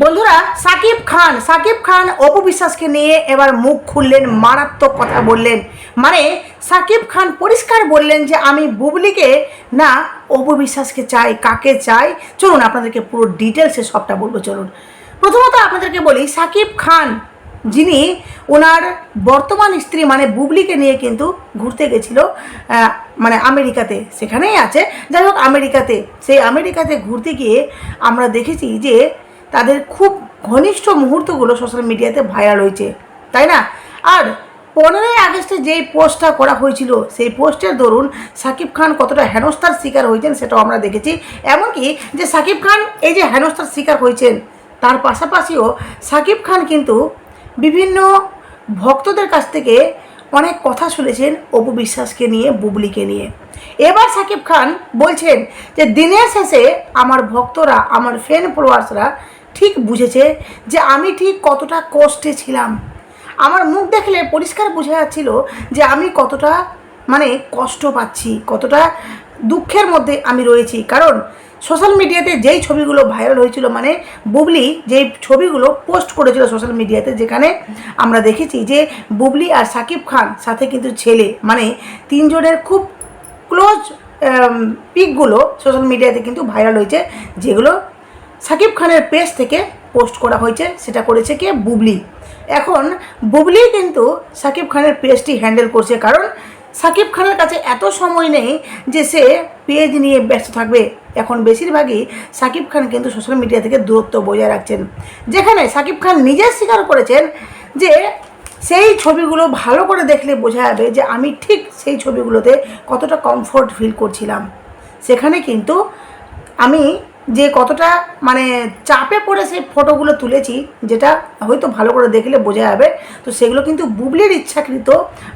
বন্ধুরা, সাকিব খান সাকিব খান অপু বিশ্বাসকে নিয়ে এবার মুখ খুললেন, মারাত্মক কথা বললেন। মানে সাকিব খান পরিষ্কার বললেন যে, আমি বুবলিকে, না, অপু বিশ্বাসকে চাই, কাকে চাই? চলুন, আপনাদেরকে পুরো ডিটেলসে সবটা বলব, চলুন। প্রথমত আপনাদেরকে বলি, সাকিব খান যিনি, ওনার বর্তমান স্ত্রী মানে বুবলিকে নিয়ে কিন্তু ঘুরতে গেছিল মানে আমেরিকাতে, সেখানেই আছে। যাই হোক, আমেরিকাতে, সেই আমেরিকাতে ঘুরতে গিয়ে আমরা দেখেছি যে তাদের খুব ঘনিষ্ঠ মুহূর্তগুলো সোশ্যাল মিডিয়াতে ভাইরাল হয়েছে, তাই না? আর পনেরোই আগস্টে যেই পোস্টটা করা হয়েছিল, সেই পোস্টের দরুন সাকিব খান কতটা হেনস্থার শিকার হয়েছেন সেটাও আমরা দেখেছি। এমনকি যে সাকিব খান এই যে হেনস্থার শিকার হয়েছেন, তার পাশাপাশিও সাকিব খান কিন্তু বিভিন্ন ভক্তদের কাছ থেকে অনেক কথা শুনেছেন অপু বিশ্বাসকে নিয়ে, বুবলিকে নিয়ে। এবার সাকিব খান বলছেন যে, দিনের শেষে আমার ভক্তরা, আমার ফ্রেন্ড ফলোয়ার্সরা ঠিক বুঝেছে যে আমি ঠিক কতটা কষ্টে ছিলাম। আমার মুখ দেখলে পরিষ্কার বোঝা যাচ্ছিল যে আমি কতটা মানে কষ্ট পাচ্ছি, কতটা দুঃখের মধ্যে আমি রয়েছি। কারণ সোশ্যাল মিডিয়াতে যেই ছবিগুলো ভাইরাল হয়েছিল মানে বুবলি যেই ছবিগুলো পোস্ট করেছিল সোশ্যাল মিডিয়াতে যেখানে আমরা দেখেছি যে বুবলি আর সাকিব খান সাথে কিন্তু ছেলে মানে তিনজনের খুব ক্লোজ পিকগুলো সোশ্যাল মিডিয়াতে কিন্তু ভাইরাল হয়েছে, যেগুলো সাকিব খানের পেজ থেকে পোস্ট করা হয়েছে, সেটা করেছে কে? বুবলি। এখন, বুবলি কিন্তু সাকিব খানের পেজটি হ্যান্ডেল করছে, কারণ সাকিব খানের কাছে এত সময় নেই যে সে পেজ নিয়ে ব্যস্ত থাকবে। এখন বেশিরভাগই সাকিব খান কিন্তু সোশ্যাল মিডিয়া থেকে দূরত্ব বজায় রাখছেন, যেখানে সাকিব খান নিজে স্বীকার করেছেন যে সেই ছবিগুলো ভালো করে দেখলে বোঝা যাবে যে আমি ঠিক সেই ছবিগুলোতে কতটা কমফোর্ট ফিল করছিলাম। সেখানে কিন্তু আমি যে কতটা মানে চাপে পড়ে সেই ফটোগুলো তুলেছি, যেটা হয়তো ভালো করে দেখলে বোঝা যাবে। তো সেগুলো কিন্তু বুবলির ইচ্ছাকৃত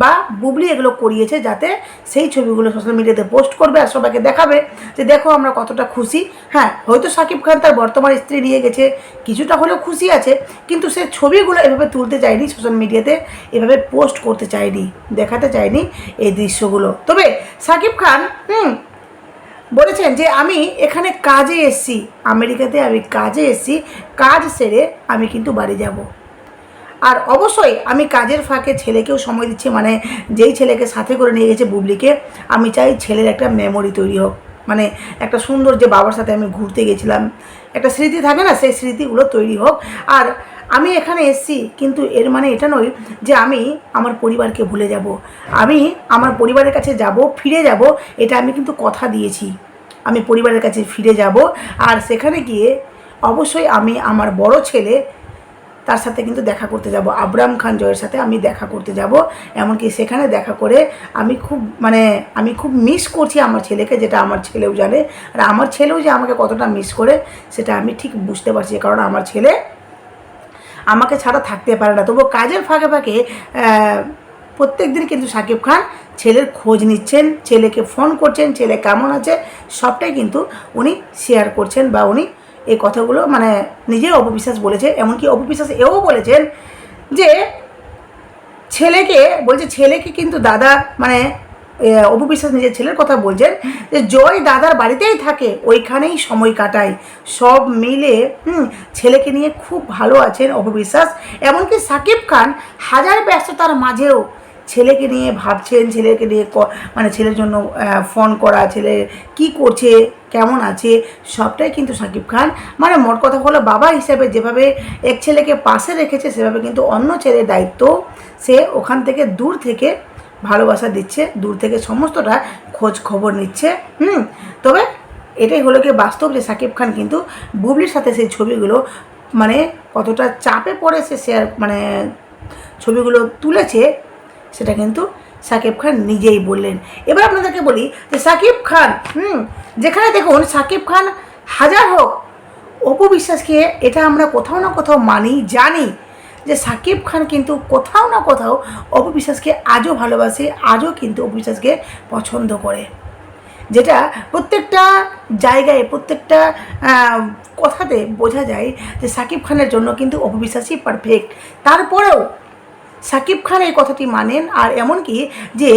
বা বুবলি এগুলো করিয়েছে যাতে সেই ছবিগুলো সোশ্যাল মিডিয়াতে পোস্ট করবে আর সবাইকে দেখাবে যে দেখো আমরা কতটা খুশি। হ্যাঁ হয়তো সাকিব খান তার বর্তমান স্ত্রী নিয়ে গেছে, কিছুটা হলেও খুশি আছে, কিন্তু সে ছবিগুলো এভাবে তুলতে চায়নি সোশ্যাল মিডিয়াতে এভাবে পোস্ট করতে চায়নি, দেখাতে চায়নি এই দৃশ্যগুলো। তবে সাকিব খান, হুম বলেছেন যে আমি এখানে কাজে এসছি, আমেরিকাতে আমি কাজে এসছি, কাজ সেরে আমি কিন্তু বাড়ি যাব। আর অবশ্যই আমি কাজের ফাঁকে ছেলেকেও সময় দিচ্ছি মানে যেই ছেলেকে সাথে করে নিয়ে গেছে বুবলিকে, আমি চাই ছেলের একটা মেমোরি তৈরি হোক। মানে একটা সুন্দর যে বাবার সাথে আমি ঘুরতে গেছিলাম, একটা স্মৃতি থাকে না, সেই স্মৃতিগুলো তৈরি হোক। আর আমি এখানে এসছি, কিন্তু এর মানে এটা নয় যে আমি আমার পরিবারকে ভুলে যাব। আমি আমার পরিবারের কাছে যাব, ফিরে যাব, এটা আমি কিন্তু কথা দিয়েছি। আমি পরিবারের কাছে ফিরে যাব, আর সেখানে গিয়ে অবশ্যই আমি আমার বড় ছেলে তার সাথে কিন্তু দেখা করতে যাব। আবরাম খান জয়ের সাথে আমি দেখা করতে যাব। এমনকি সেখানে দেখা করে আমি খুব মানে আমি খুব মিস করছি আমার ছেলেকে, যেটা আমার ছেলেও জানে। আর আমার ছেলেও যে আমাকে কতটা মিস করে, সেটা আমি ঠিক বুঝতে পারছি কারণ আমার ছেলে আমাকে ছাড়া থাকতে পারে না। তবু কাজের ফাঁকে ফাঁকে প্রত্যেক দিন কিন্তু সাকিব খান ছেলের খোঁজ নিচ্ছেন, ছেলেকে ফোন করছেন, ছেলে কেমন আছে, সবটাই কিন্তু উনি শেয়ার করছেন বা উনি এই কথাগুলো মানে নিজের অপবিশ্বাস বলেছে। এমনকি অপবিশ্বাস এও বলেছেন যে ছেলেকে, বলছে ছেলেকে কিন্তু দাদা মানে অপু বিশ্বাস নিজের ছেলের কথা বলছেন যে জয় দাদার বাড়িতেই থাকে, ওইখানেই সময় কাটায়। সব মিলে, হুম, ছেলেকে নিয়ে খুব ভালো আছেন অপু বিশ্বাস এমনকি সাকিব খান হাজার ব্যস্ততার মাঝেও ছেলেকে নিয়ে ভাবছেন, ছেলেকে নিয়ে মানে ছেলের জন্য ফোন করা, ছেলে কি করছে, কেমন আছে, সবটাই কিন্তু সাকিব খান। মানে মোট কথা হলো বাবা হিসেবে যেভাবে এক ছেলেকে পাশে রেখেছে, সেভাবে কিন্তু অন্য ছেলের দায়িত্ব সে ওখান থেকে দূর থেকে ভালোবাসা দিচ্ছে, দূর থেকে সমস্তটা খোঁজ খবর নিচ্ছে, হুম? তবে এটাই হলো কি বাস্তব যে সাকিব খান কিন্তু বুবলির সাথে সেই ছবিগুলো মানে কতটা চাপে পড়ে সে শেয়ার মানে ছবিগুলো তুলেছে, সেটা কিন্তু সাকিব খান নিজেই বললেন। এবার আপনাদেরকে বলি যে সাকিব খান, হুম? যেখানে দেখুন সাকিব খান হাজার হোক, অপু বিশ্বাসকে এটা আমরা কোথাও না কোথাও মানি, জানি। যে সাকিব খান কিন্তু কোথাও না কোথাও অপু বিশ্বাসকে আজও ভালোবাসে, আজও কিন্তু অপু বিশ্বাসকে পছন্দ করে। যেটা প্রত্যেকটা জায়গায়, প্রত্যেকটা কথাতে বোঝা যায় যে সাকিব খানের জন্য কিন্তু অপবিশ্বাসই পারফেক্ট তারপরেও সাকিব খান এই কথাটি মানেন, আর এমনকি যে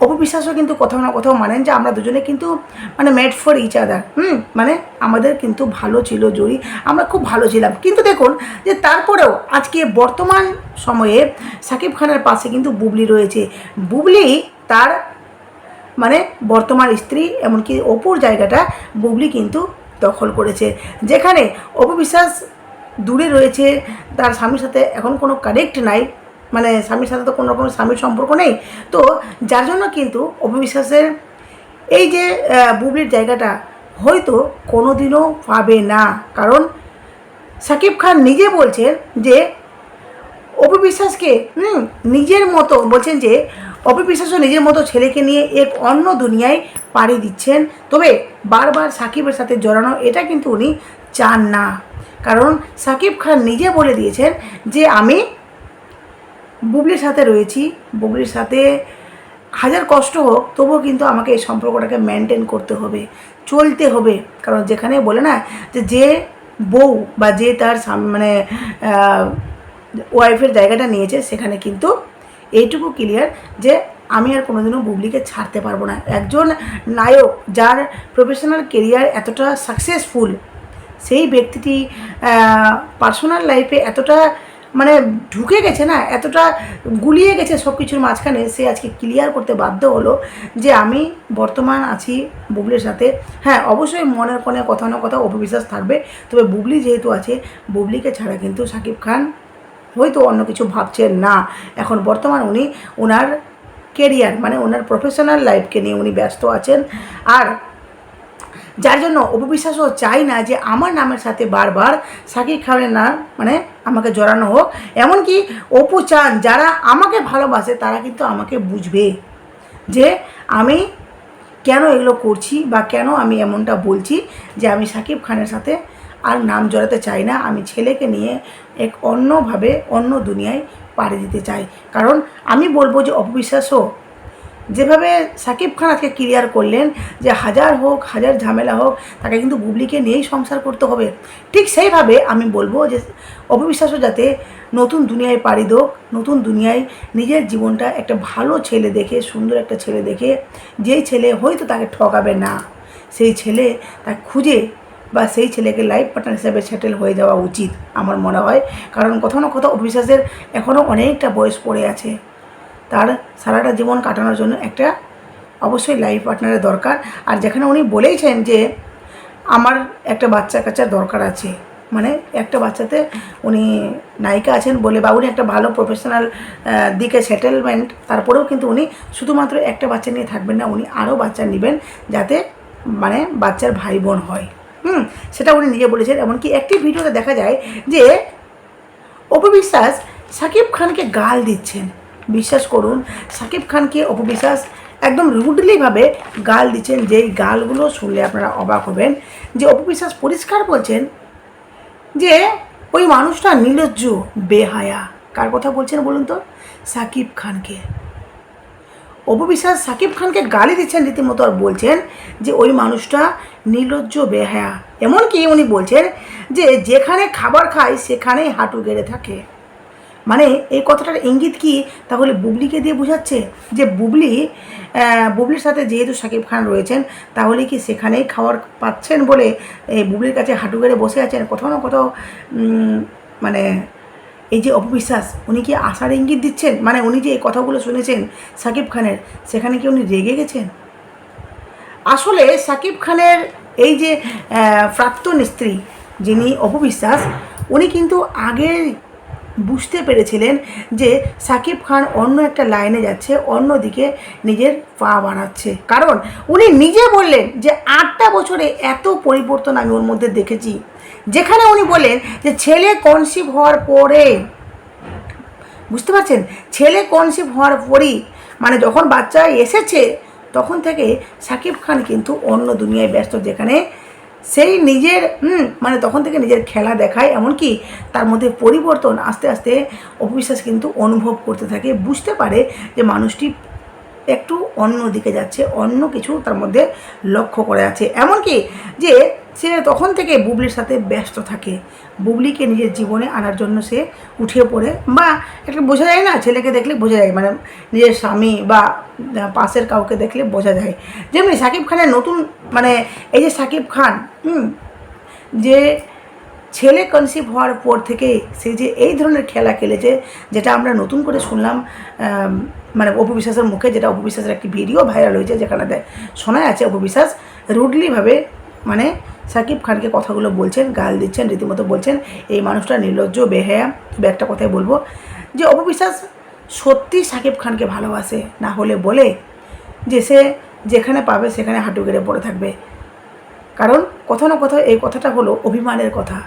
অপবিশ্বাসও কিন্তু কোথাও না কোথাও মানেন যে আমরা দুজনে কিন্তু মানে মেড ফর ইচ আদার হুম? মানে আমাদের কিন্তু ভালো ছিল জড়ি আমরা খুব ভালো ছিলাম। কিন্তু দেখুন যে তারপরেও আজকে বর্তমান সময়ে সাকিব খানের পাশে কিন্তু বুবলি রয়েছে। বুবলি তার মানে বর্তমান স্ত্রী এমনকি অপুর জায়গাটা বুবলি কিন্তু দখল করেছে। যেখানে অপু বিশ্বাস দূরে রয়েছে, তার স্বামীর সাথে এখন কোনো কানেক্ট নাই। মানে স্বামীর সাথে তো কোনো রকম স্বামীর সম্পর্ক নেই। তো যার জন্য কিন্তু অপু বিশ্বাসের এই যে বুবলির জায়গাটা হয়তো কোনো দিনও পাবে না। কারণ সাকিব খান নিজে বলছেন যে অপু বিশ্বাসকে হুম, নিজের মতো বলছেন যে অপু বিশ্বাসও নিজের মতো ছেলেকে নিয়ে এক অন্য দুনিয়ায় পাড়ি দিচ্ছেন। তবে বারবার সাকিবের সাথে জড়ানো এটা কিন্তু উনি চান না। কারণ সাকিব খান নিজে বলে দিয়েছেন যে আমি বুবলির সাথে রয়েছি। বুবলির সাথে হাজার কষ্ট হোক, তবুও কিন্তু আমাকে এই সম্পর্কটাকে মেনটেন করতে হবে, চলতে হবে। কারণ যেখানে বলে না যে যে বউ বা যে তার মানে ওয়াইফের জায়গাটা নিয়েছে, সেখানে কিন্তু এইটুকু ক্লিয়ার যে আমি আর কোনোদিনও বুবলিকে ছাড়তে পারব না। একজন নায়ক যার প্রফেশনাল কেরিয়ার এতটা সাকসেসফুল সেই ব্যক্তিটি পার্সোনাল লাইফে এতটা মানে ঢুকে গেছে না, এতটা গুলিয়ে গেছে সব কিছুর মাঝখানে, সে আজকে ক্লিয়ার করতে বাধ্য হলো যে আমি বর্তমান আছি বুবলির সাথে। হ্যাঁ অবশ্যই মনের কোণে কথা না কথা অপবিশ্বাস থাকবে, তবে বুবলি যেহেতু আছে, বুবলিকে ছাড়া কিন্তু সাকিব খান হয়তো অন্য কিছু ভাবছেন না। এখন বর্তমান উনি ওনার কেরিয়ার মানে ওনার প্রফেশনাল লাইফকে নিয়ে উনি ব্যস্ত আছেন। আর যার জন্য অপবিশ্বাসও চাই না যে আমার নামের সাথে বারবার সাকিব খানের নাম মানে আমাকে জড়ানো হোক। এমনকি অপু চান, যারা আমাকে ভালোবাসে, তারা কিন্তু আমাকে বুঝবে যে আমি কেন এগুলো করছি বা কেন আমি এমনটা বলছি যে আমি সাকিব খানের সাথে আর নাম জড়াতে চাই না। আমি ছেলেকে নিয়ে এক অন্যভাবে, অন্য দুনিয়ায় পাড়ি দিতে চাই। কারণ আমি বলব যে অপবিশ্বাসও যেভাবে সাকিব খান আজকে ক্লিয়ার করলেন যে হাজার হোক, হাজার ঝামেলা হোক, তাকে কিন্তু বুবলিকে নিয়েই সংসার করতে হবে। ঠিক সেইভাবে আমি বলব যে অপবিশ্বাসও যাতে নতুন দুনিয়ায় পাড়ি দোক, নতুন দুনিয়ায় নিজের জীবনটা একটা ভালো ছেলে দেখে, সুন্দর একটা ছেলে দেখে, যেই ছেলে হয়তো তাকে ঠকাবে না, সেই ছেলে তাকে খুঁজে বা সেই ছেলেকে লাইফ পার্টনার হিসাবে সেটেল হয়ে যাওয়া উচিত, আমার মনে হয়। কারণ কোথাও না কোথাও অবিশ্বাসের এখনও অনেকটা বয়স পড়ে আছে। তার সারাটা জীবন কাটানোর জন্য একটা অবশ্যই লাইফ পার্টনারের দরকার। আর যেখানে উনি বলেইছেন যে, আমার একটা বাচ্চা কাচ্চার দরকার আছে। মানে একটা বাচ্চাতে উনি নায়িকা আছেন বলে বা উনি একটা ভালো প্রফেশনাল দিকে সেটেলমেন্ট তারপরেও কিন্তু উনি শুধুমাত্র একটা বাচ্চা নিয়ে থাকবেন না, উনি আরও বাচ্চা নেবেন যাতে মানে বাচ্চার ভাই বোন হয়। হুম, সেটা উনি নিজে বলেছেন। এমনকি একটি ভিডিওতে দেখা যায় যে অপবিশ্বাস সাকিব খানকে গাল দিচ্ছেন। বিশ্বাস করুন, সাকিব খানকে অপবিশ্বাস একদম রুডলিভাবে গাল দিচ্ছেন, যেই গালগুলো শুনলে আপনারা অবাক হবেন, যে অপবিশ্বাস পরিষ্কার বলছেন যে ওই মানুষটা নির্লজ্জ বেহায়া। কার কথা বলছেন বলুন তো? সাকিব খানকে। অপবিশ্বাস সাকিব খানকে গালি দিচ্ছেন রীতিমতো আর বলছেন যে ওই মানুষটা নির্লজ্জ বেহায়া। এমনকি উনি বলছেন যে যেখানে খাবার খায়, সেখানেই হাঁটু গেড়ে থাকে। মানে এই কথাটার ইঙ্গিত কি? তাহলে বুবলিকে দিয়ে বোঝাচ্ছে যে বুবলি বুবলির সাথে যেহেতু সাকিব খান রয়েছেন, তাহলে কি সেখানেই খাওয়ার পাচ্ছেন বলে এই বুবলির কাছে হাঁটু গেড়ে বসে আছেন? কোথাও না কোথাও মানে এই যে অপবিশ্বাস, উনি কি আশার ইঙ্গিত দিচ্ছেন? মানে উনি যে এই কথাগুলো শুনেছেন সাকিব খানের, সেখানে কি উনি রেগে গেছেন? আসলে সাকিব খানের এই যে প্রাক্তন স্ত্রী যিনি অপবিশ্বাস, উনি কিন্তু আগে বুঝতে পেরেছিলেন যে সাকিব খান অন্য একটা লাইনে যাচ্ছে, অন্যদিকে নিজের পা বাড়াচ্ছে কারণ উনি নিজে বললেন যে আটটা বছরে এত পরিবর্তন আমি ওর মধ্যে দেখেছি। যেখানে উনি বললেন যে ছেলে কনসিভ হওয়ার পরে, বুঝতে পারছেন? ছেলে কনসিভ হওয়ার পরই মানে যখন বাচ্চা এসেছে, তখন থেকে সাকিব খান কিন্তু অন্য দুনিয়ায় ব্যস্ত, যেখানে সেই নিজের মানে তখন থেকে নিজের খেলা দেখায়, এমনকি তার মধ্যে পরিবর্তন আস্তে আস্তে অবিশ্বাস কিন্তু অনুভব করতে থাকে। বুঝতে পারে যে মানুষটি একটু অন্য দিকে যাচ্ছে, অন্য কিছু তার মধ্যে লক্ষ্য করে আছে। এমনকি যে সে তখন থেকে বুবলির সাথে ব্যস্ত থাকে। বুবলিকে নিজের জীবনে আনার জন্য সে উঠে পড়ে। বা একটা বোঝা যায় না? ছেলেকে দেখলে বোঝা যায়। মানে নিজের স্বামী বা পাশের কাউকে দেখলে বোঝা যায়। যেমনি সাকিব খানের নতুন মানে এই যে সাকিব খান, হুম, যে ছেলে কনসিভ হওয়ার পর থেকে সে যে এই ধরনের খেলা খেলেছে, যেটা আমরা নতুন করে শুনলাম মানে অপু বিশ্বাসের মুখে, যেটা অপু বিশ্বাসের একটি ভিডিও ভাইরাল হয়েছে, যেখানে শোনা যাচ্ছে অপু বিশ্বাস রুডলিভাবে মানে সাকিব খানকে কথাগুলো বলছেন, গাল দিচ্ছেন, রীতিমতো বলছেন, এই মানুষটা নির্লজ্জ, বেহায়া। তবে একটা কথাই বলব যে অপু বিশ্বাস সত্যি সাকিব খানকে ভালোবাসে, না হলে বলে যে সে যেখানে পাবে সেখানে হাঁটু গেড়ে পড়ে থাকবে। কারণ কোথাও না কোথাও এই কথাটা হলো অভিমানের কথা।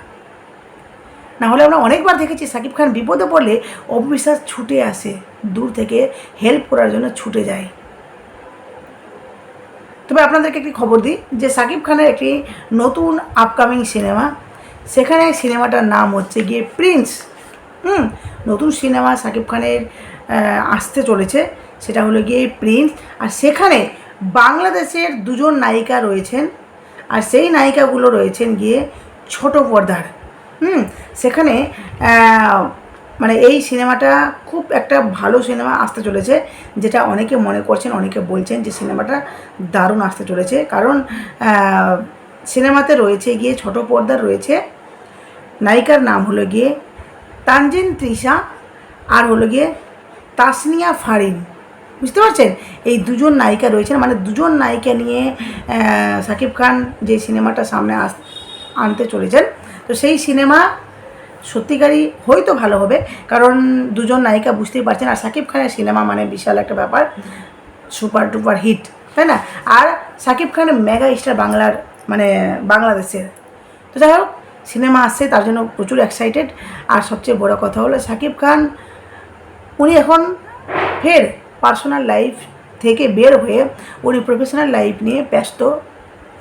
না হলে আমরা অনেকবার দেখেছি সাকিব খান বিপদে পড়লে অবিশ্বাস ছুটে আসে, দূর থেকে হেল্প করার জন্য ছুটে যায়। তবে আপনাদেরকে একটি খবর দিই যে সাকিব খানের একটি নতুন আপকামিং সিনেমা সেখানে সিনেমাটার নাম হচ্ছে গিয়ে প্রিন্স হুম, নতুন সিনেমা সাকিব খানের আসতে চলেছে, সেটা হলো গিয়ে প্রিন্স আর সেখানে বাংলাদেশের দুজন নায়িকা রয়েছেন, আর সেই নায়িকাগুলো রয়েছেন গিয়ে ছোট পর্দার। হুম, সেখানে মানে এই সিনেমাটা খুব একটা ভালো সিনেমা আসতে চলেছে, যেটা অনেকে মনে করছেন, অনেকে বলছেন যে সিনেমাটা দারুণ আসতে চলেছে। কারণ সিনেমাতে রয়েছে গিয়ে ছোট পর্দার রয়েছে, নায়িকার নাম হলো গিয়ে তানজিন, তৃষা, আর হলো গিয়ে তাসনিয়া ফারিন। বুঝতে পারছেন? এই দুজন নায়িকা রয়েছেন মানে দুজন নায়িকা নিয়ে সাকিব খান যে সিনেমাটা সামনে আস, আনতে চলেছেন। তো সেই সিনেমা সত্যিকারই হয়তো ভালো হবে, কারণ দুজন নায়িকা বুঝতেই পারছেন, আর সাকিব খানের সিনেমা মানে বিশাল একটা ব্যাপার, সুপার টুপার হিট, তাই না? আর সাকিব খান মেগা স্টার বাংলার মানে বাংলাদেশের। তো যাই হোক, সিনেমা আসছে, তার জন্য প্রচুর এক্সাইটেড আর সবচেয়ে বড় কথা হলো সাকিব খান, উনি এখন ফের পার্সোনাল লাইফ থেকে বের হয়ে উনি প্রফেশনাল লাইফ নিয়ে ব্যস্ত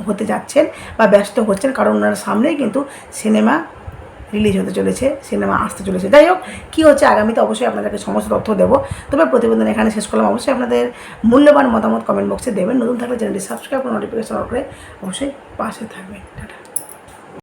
হতে যাচ্ছেন, বা ব্যস্ত হচ্ছেন, কারণ ওনার সামনেই কিন্তু সিনেমা রিলিজ হতে চলেছে সিনেমা আসতে চলেছে। যাই হোক, কী হচ্ছে আগামীতে অবশ্যই আপনাদেরকে সমস্ত তথ্য দেবো। তবে প্রতিবেদন এখানে শেষ করলাম। অবশ্যই আপনাদের মূল্যবান মতামত কমেন্ট বক্সে দেবেন। নতুন থাকলে চ্যানেলটি সাবস্ক্রাইব করে নোটিফিকেশন করে অবশ্যই পাশে থাকবেন। টাটা।